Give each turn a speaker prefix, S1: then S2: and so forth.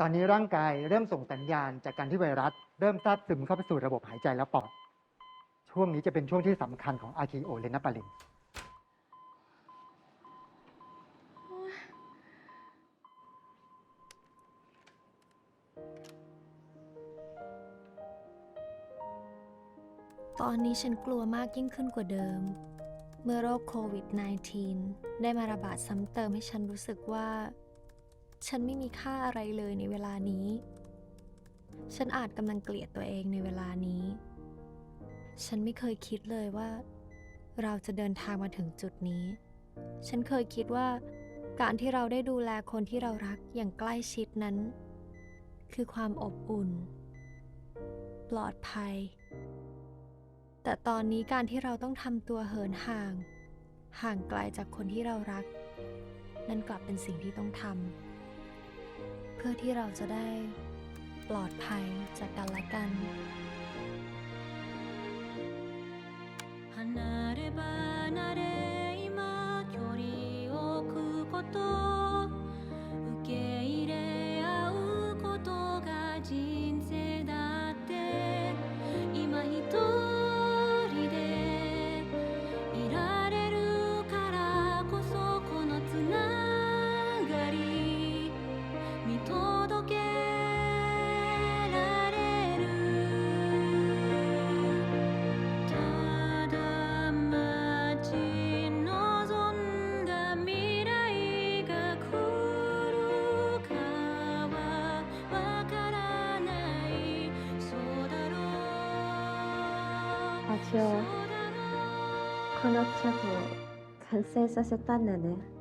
S1: ตอนนี้ร่างกายเริ่มส่งสัญญาณจากการที่ไวรัส เริ่มแทรกซึมเข้าไปสู่ระบบหายใจและปอด ช่วงนี้จะเป็นช่วงที่สำคัญของอาคีโอเลนาปาลิน
S2: ตอนนี้ฉันกลัวมากยิ่งขึ้นกว่าเดิม เมื่อโรคโควิด -19 ได้มาระบาดซ้ำเติมให้ฉันรู้สึกว่า ฉันไม่มีค่าอะไรเลยในเวลานี้ ฉันอาจกำลังเกลียดตัวเองในเวลานี้ ฉันไม่เคยคิดเลยว่า เราจะเดินทางมาถึงจุดนี้ ฉันเคยคิดว่าการที่เราได้ดูแลคนที่เรารักอย่างใกล้ชิดนั้น คือความอบอุ่น ปลอดภัย แต่ตอนนี้การที่เราต้องทำตัวเหินห่าง ห่างไกลจากคนที่เรารัก นั่นกลับเป็นสิ่งที่ต้องทำ เพื่อที่เราจะได้ปลอดภัยจากกันและกัน
S3: 離れ離 場このチ
S4: ャブを完成させたんだね。